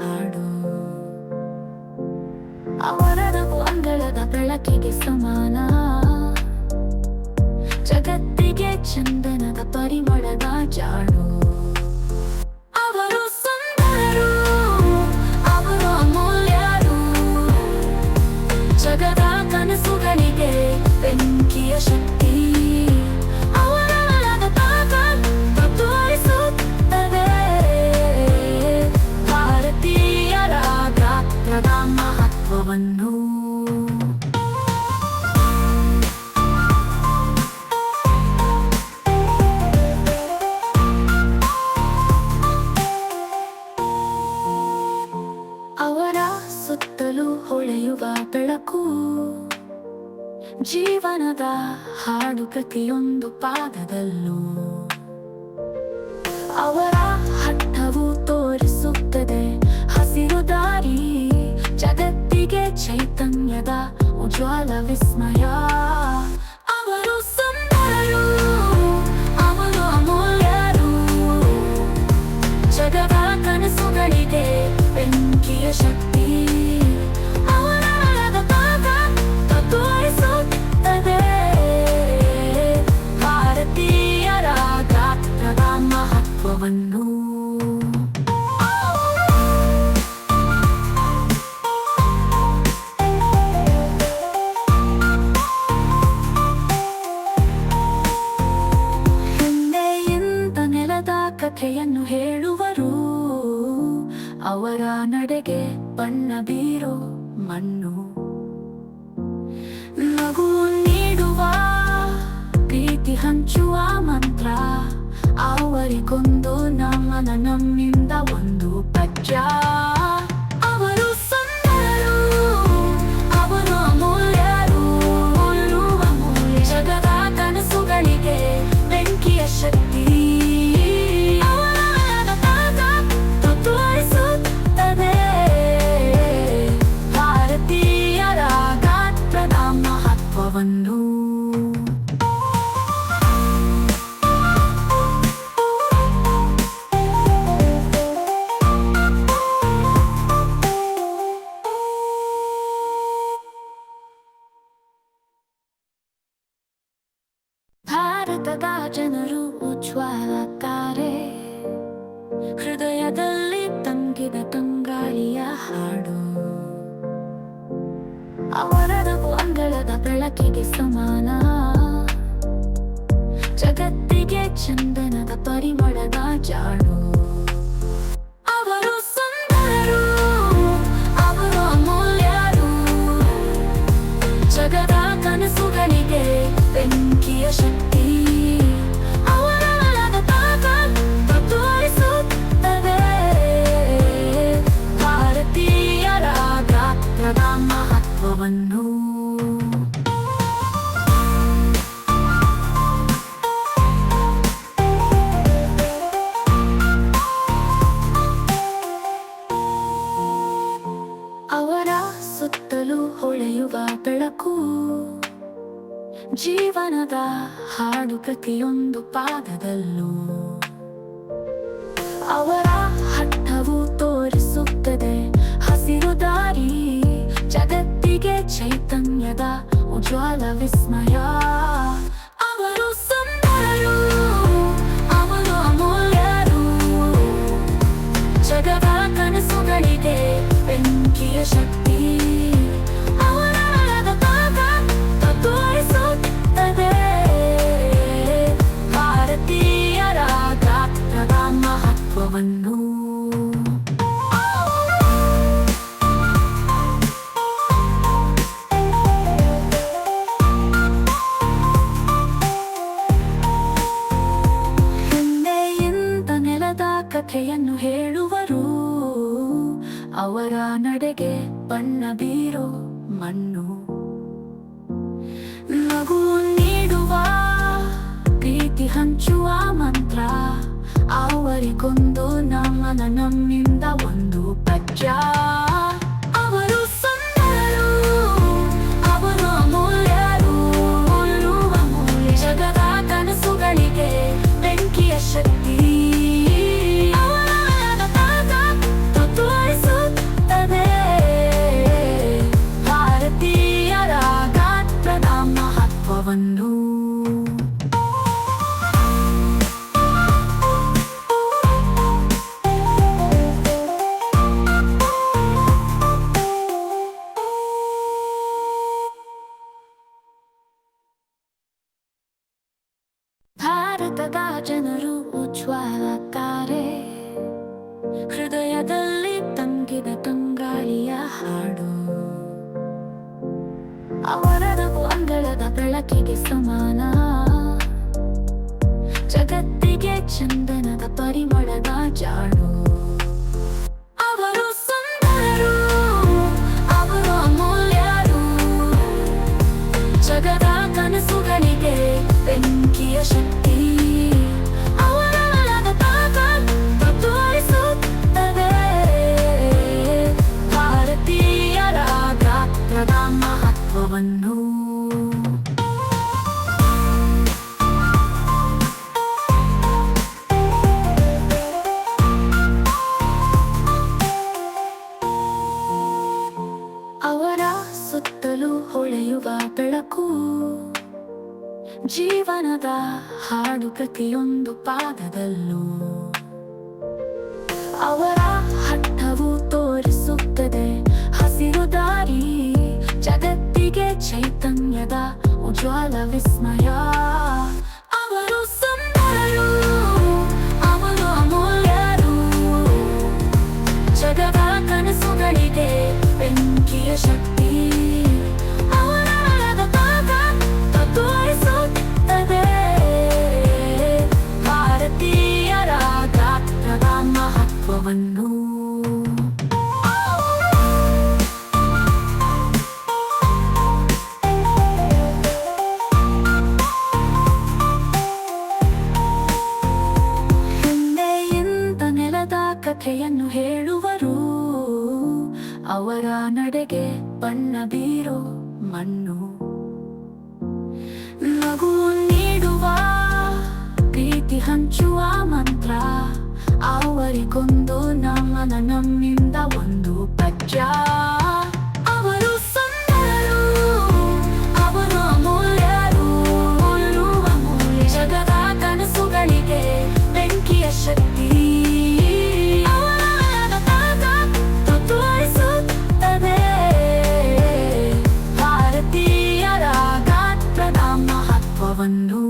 ಹಾಡು. ಅವರದವು ಅಂಗಳದ ಬೆಳಕಿಗೆ ಸಮಾನ. ಜಗತ್ತಿಗೆ ಚಂದನದ ಪರಿಮಳದ ಜಾಡು. ಜೀವನದ ಹಾಡು ಪ್ರತಿಯೊಂದು ಪಾದದಲ್ಲೂ ಅವರ ಹಠವು ತೋರಿಸುತ್ತದೆ. ಹಸಿರು ದಾರಿ, ಜಗತ್ತಿಗೆ ಚೈತನ್ಯದ ಉಜ್ವಲ ವಿಸ್ಮಯ. ಅವರು ಸುಂದರರು, ಅವರು ಅಮೂಲ್ಯರು. ಜಗದ ಕನಸುಗಳಿಗೆ ಬೆಂಕಿಯ ಶಕ್ತಿ. ಮಹತ್ವವನ್ನು ಹಿಂದೆಯಿಂದ ನೆಲದ ಕಥೆಯನ್ನು ಹೇಳುವರು. ಅವರ ನಡೆಗೆ ಬಣ್ಣ ಬೀರೋ ಮಣ್ಣು. ನಗು ನೀಡುವ, ಪ್ರೀತಿ ಹಂಚುವ ಮಂತ್ರ. ಅವರಿಗೊಂದು ನಮನ ನಮ್ಮಿಂದ ಒಂದು ಪಜ್ಜ ಬೆಳಕಿಗೆ ಸಮಾನ. ಜಗತ್ತಿಗೆ ಚಂದನದ ಪರಿಮಳದ ಜಾಡು. ಅವರು ಸುಂದರರು, ಅವರು ಅಮೂಲ್ಯರು. ಜಗದ ಕನಸುಗಳಿಗೆ ಬೆಂಕಿಯ ಶಕ್ತಿ. ಅವರ ಒಳದ ತಾಕತ್ತು ತೋರಿಸುತ್ತದೆ ಭಾರತೀಯರ ಗಾತ್ರದ ಮಹತ್ವವನ್ನು ಬೆಳಕು ಜೀವನದ ಹಾಡು ಪ್ರತಿಯೊಂದು ಪಾದದಲ್ಲೂ ಅವರ ಹಠವು ತೋರಿಸುತ್ತದೆ. ಹಸಿರು ದಾರಿ, ಜಗತ್ತಿಗೆ ಚೈತನ್ಯದ ಉಜ್ವಲ ವಿಸ್ಮಯ. ಅವರು ಸುಂದರರು, ಅವರು ಅಮೂಲ್ಯರು. ಜಗದ ಕನಸುಗಳಿಗೆ ಬೆಂಕಿಯ ಶಕ್ತಿ. ಮಹತ್ವವನ್ನು ಹಿಂದೆಯಿಂದ ನೆಲದ ಕಥೆಯನ್ನು ಹೇಳುವರು. ಅವರ ನಡೆಗೆ ಬಣ್ಣ ಬೀರೋ ಮಣ್ಣು. ನಗು ನೀಡುವ, ಪ್ರೀತಿ ಹಂಚುವ ಮಂತ್ರ. ಅವರಿಗೊಂದು ನಮನ ನಮ್ಮಿಂದ ಒಂದು. ಜನರು ಉಜ್ವಲತಾರೆ ಹೃದಯದಲ್ಲಿ ತಂಗಿದ ತಂಗಾಳಿಯ ಹಾಡು. ಅವರ ನಗು ಅಂಗಳದ ಬೆಳಕಿಗೆ ಸಮಾನ. ಜಗತ್ತಿಗೆ ಚಂದನದ ಪರಿಮಳದ ಜಾಡು. ಗಾತ್ರದ ಮಹತ್ವವನ್ನು ಅವರ ಸುತ್ತಲೂ ಹೊಳೆಯುವ ಬೆಳಕು ಜೀವನದ ಹಾಡು ಪ್ರತಿಯೊಂದು ಪಾದದಲ್ಲೂ. ಅವರ ಹಠವು ತೋರಿಸುತ್ತದೆ ಹಸಿರು ಚೈತನ್ಯದ ಉಜ್ವಲ ವಿಸ್ಮಯ ಅವರು ಸುಂದರರು ಅವರು ಅಮೂಲ್ಯರು ಜಗದ ಕನಸುಗಳಿದೆ ಬೆಂಕಿಯ ಶಕ್ತಿ ಭಾರತೀಯರ ಗಾತ್ರದ ಮಹತ್ವವನ್ನು ಮಣ್ಣು. ನಗು ನೀಡುವ ಪ್ರೀತಿ ಹಂಚುವ ಮಂತ್ರ. ಅವರಿಗೊಂದು ನಮ್ಮನ ನಮ್ಮಿಂದ ಒಂದು ಪದ್ಯ. ಭಾರತೀಯರ ಗಾತ್ರದ ಮಹತ್ವವನ್ನು